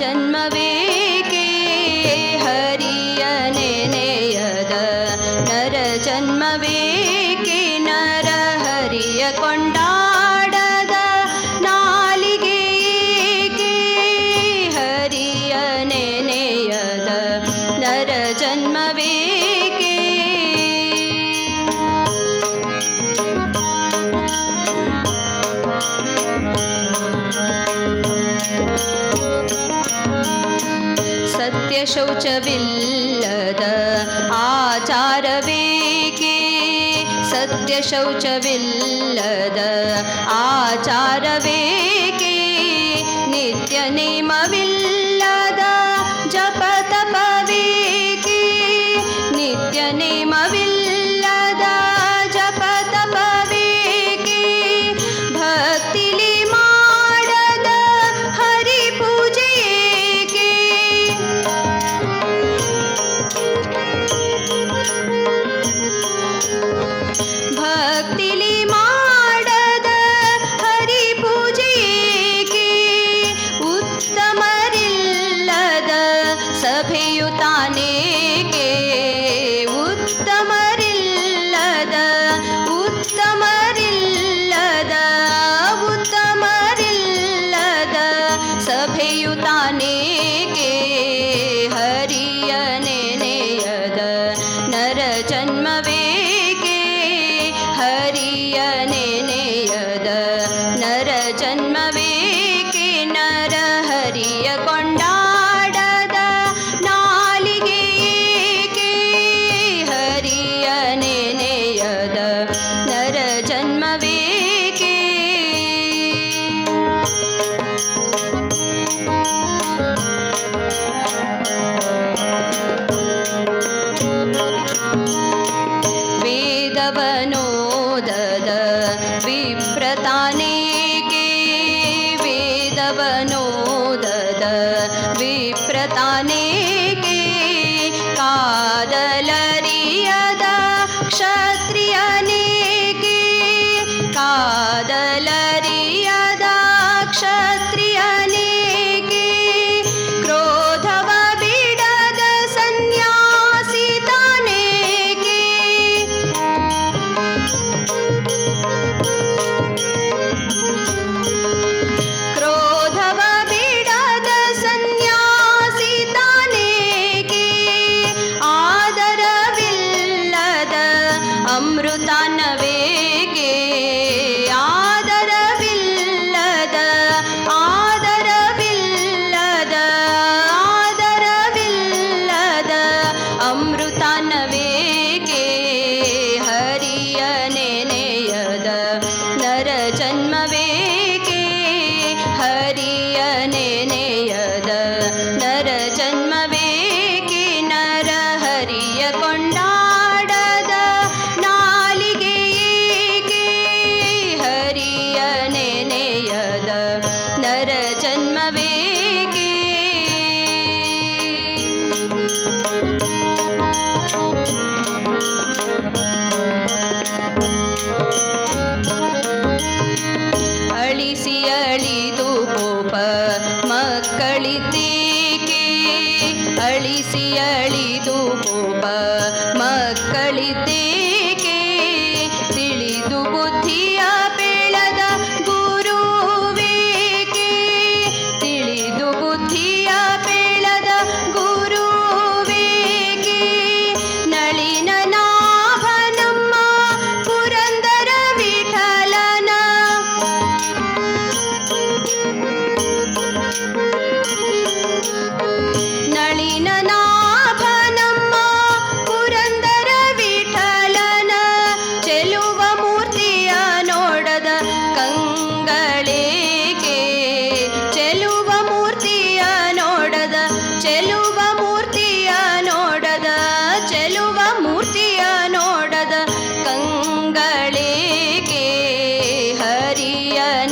जन्मवेके हरियने नर जन्मवे ಸತ್ಯ ಶೌಚವಿಲ್ಲದ ಆಚಾರವೇಕೆ? ಸತ್ಯ ಶೌಚವಿಲ್ಲದ ಆಚಾರವೇಕೆ? ನಿತ್ಯ ನೇಮವಿಲ್ಲ विप्रताने के कादल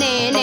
ನೆನೆ